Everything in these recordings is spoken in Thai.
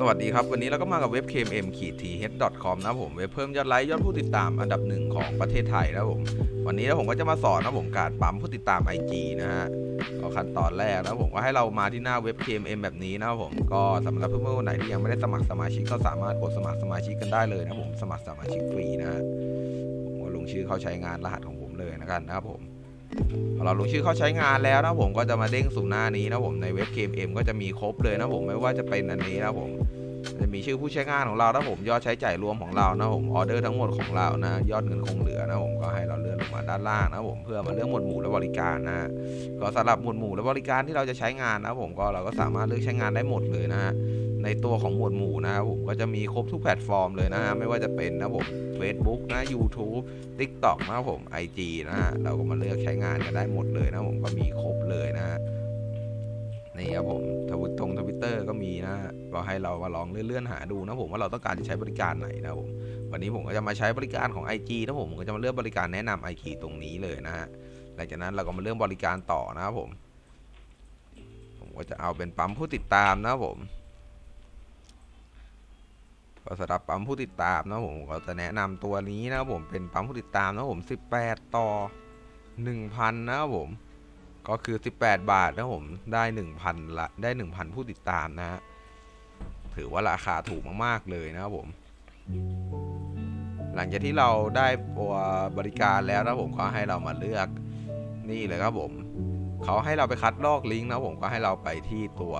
สวัสดีครับ วันนี้เราก็มากับเว็บ kmm ขีด th com นะครับผมเว็บเพิ่มยอดไลค์ยอดผู้ติดตามอันดับหนึ่งของประเทศไทยนะผมวันนี้ผมก็จะมาสอนนะผมการปั๊มผู้ติดตาม IG นะฮะก็ขั้นตอนแรกนะผมก็ให้เรามาที่หน้าเว็บ kmm แบบนี้นะผมก็สำหรับเพื่อนๆคนไหนที่ยังไม่ได้สมัครสมาชิกก็สามารถกดสมัครสมาชิกกันได้เลยนะผมสมัครสมาชิกฟรีนะฮะผมก็ลงชื่อเข้าใช้งานรหัสของผมเลยนะครับนะครับผม เราลงชื่อเข้าใช้งานแล้วนะผมก็จะมาเด้งสู่หน้านี้นะผมในเว็บ KMM ก็จะมีครบเลยนะผมไม่ว่าจะเป็นอันนี้นะผมจะมีชื่อผู้ใช้งานของเรานะผมยอดใช้จ่ายรวมของเรานะผมออเดอร์ทั้งหมดของเรานะ ยอดเงินคงเหลือนะผมก็ให้เราเลื่อนลงมาด้านล่างนะผมเพื่อมาเลือกหมวดหมู่และบริการนะฮะก็สำหรับหมวดหมู่และบริการที่เราจะใช้งานนะผมก็เราก็สามารถเลือกใช้งานได้หมดเลยนะฮะ ในตัวของหมวดหมู่นะครับผมก็จะมีครบทุกแพลตฟอร์มเลยนะฮะไม่ว่าจะเป็นนะผม Facebook นะ YouTube TikTok นะผม IG นะฮะเราก็มาเลือกใช้งานกันได้หมดเลยนะผมก็มีครบเลยนะฮะนี่ครับผมทวิตตรงทวิตเตอร์ก็มีนะฮะก็ให้เรามาลองเลื่อนๆหาดูนะผมว่าเราต้องการจะใช้บริการไหนนะผมวันนี้ผมก็จะมาใช้บริการของ IG นะผมผมก็จะมาเลือกบริการแนะนำ IG ตรงนี้เลยนะฮะหลังจากนั้นเราก็มาเลือกบริการต่อนะครับผม ผมก็จะเอาเป็นปั๊มผู้ติดตามนะครับผม ก็สำหรับปั๊มผู้ติดตามนะผมก็จะแนะนำตัวนี้นะครับผมเป็นปั๊มผู้ติดตามนะผม 18 ต่อ 1,000 นะครับผม ก็คือ 18 บาทนะผมได้ 1,000ละได้ 1,000 ผู้ติดตามนะฮะถือว่าราคาถูกมากๆเลยนะครับผม หลังจากที่เราได้ตัวบริการแล้วนะผมก็ให้เรามาเลือกนี่เลยครับผมเขาให้เราไปคัดลอกลิงก์นะผมก็ให้เราไปที่ตัว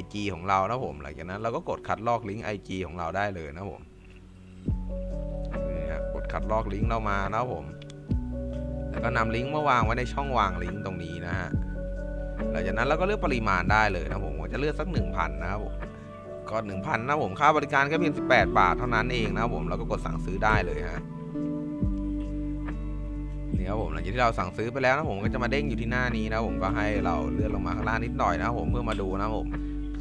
IG ของเรานะผมหลังจากนั้นเราก็กดคัดลอกลิงก์ IG ของเราได้เลยนะผมนี่ฮะกดคัดลอกลิงก์เรามานะผมแล้วก็นำลิงก์มาวางไว้ในช่องวางลิงก์ตรงนี้นะฮะหลังจากนั้นเราก็เลือกปริมาณได้เลยนะผมจะเลือกสัก 1,000 นะครับผมก็1,000นะผมค่าบริการแค่เพียง18 บาทเท่านั้นเองนะผมเราก็กดสั่งซื้อได้เลยฮะนี่ครับผมหลังจากที่เราสั่งซื้อไปแล้วนะผมก็จะมาเด้งอยู่ที่หน้านี้นะผมก็ให้เราเลื่อนลงมาข้างล่างนิดหน่อยนะผมเพื่อมาดูนะผม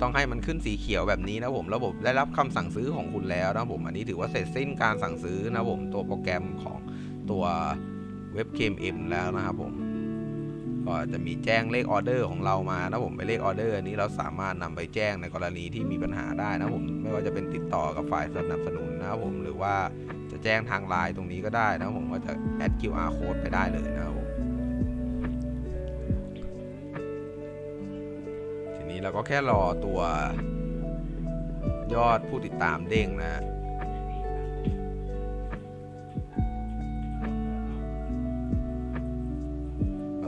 ต้องให้มันขึ้นสีเขียวแบบนี้นะผมระบบได้รับคำสั่งซื้อของคุณแล้วนะผมอันนี้ถือว่าเสร็จสิ้นการสั่งซื้อนะผมตัวโปรแกรมของตัวเว็บ KMM แล้วนะครับผมก็จะมีแจ้งเลขออเดอร์ของเรามานะผมไปเลขออเดอร์อันนี้เราสามารถนำไปแจ้งในกรณีที่มีปัญหาได้นะผมไม่ว่าจะเป็นติดต่อกับฝ่ายสนับสนุนนะครับผมหรือว่าจะแจ้งทางไลน์ตรงนี้ก็ได้นะผมก็จะแอด QR code ไปได้เลยนะครับ นี้เราก็แค่รอตัวยอดผู้ติดตามเด้งนะฮะ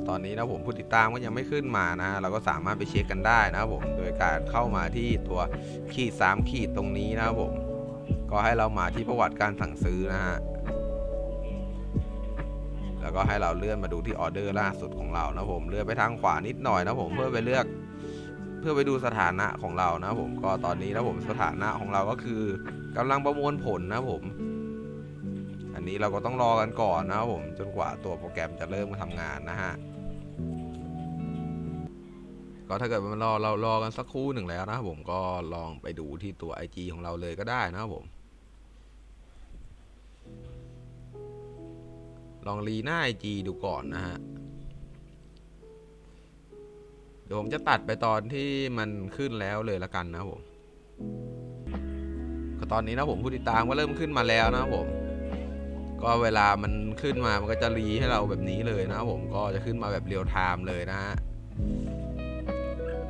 ตอนนี้นะผมผู้ติดตามก็ยังไม่ขึ้นมานะ เราก็สามารถไปเช็คกันได้นะครับผมโดยการเข้ามาที่ตัวขีด3ขีดตรงนี้นะครับผม ก็ให้เรามาที่ประวัติการสั่งซื้อนะฮะแล้วก็ให้เราเลื่อนมาดูที่ออเดอร์ล่าสุดของเรานะผมเลื่อนไปทางขวานิดหน่อยนะผมเพื่อไปเลือก เพื่อไปดูสถานะของเรานะผมก็ตอนนี้นะผมสถานะของเราก็คือกำลังประมวลผลนะผม อันนี้เราก็ต้องรอกันก่อนนะผมจนกว่าตัวโปรแกรมจะเริ่มทำงานนะฮะก็ถ้าเกิดมันรอเรารอกันสักครู่หนึ่งแล้วนะครับผมก็ลองไปดูที่ตัว IG ของเราเลยก็ได้นะครับผม ลองรีหน้า IG ดูก่อนนะฮะ ดี๋ยวผมจะตัดไปตอนที่มันขึ้นแล้วเลยละกันนะผมก็ตอนนี้นะผมผู้ติดตามก็เริ่มขึ้นมาแล้วนะผม ก็เวลามันขึ้นมามันก็จะรีให้เราแบบนี้เลยนะผมก็จะขึ้นมาแบบเรียลไทม์เลยนะฮะ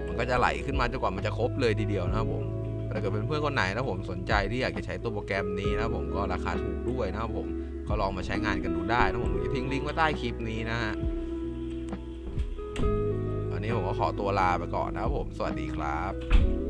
มันก็จะไหลขึ้นมาจนกว่ามันจะครบเลยทีเดียวนะครับผมถ้าเกิดเป็นเพื่อนคนไหนนะผมสนใจที่อยากจะใช้ตัวโปรแกรมนี้นะผมก็ราคาถูกด้วยนะครับผมก็ลองมาใช้งานกันดูได้นะผมจะทิ้งลิงก์ไว้ใต้คลิปนี้นะฮะ วันนี้ผมก็ขอตัวลาไปก่อนนะครับผม สวัสดีครับ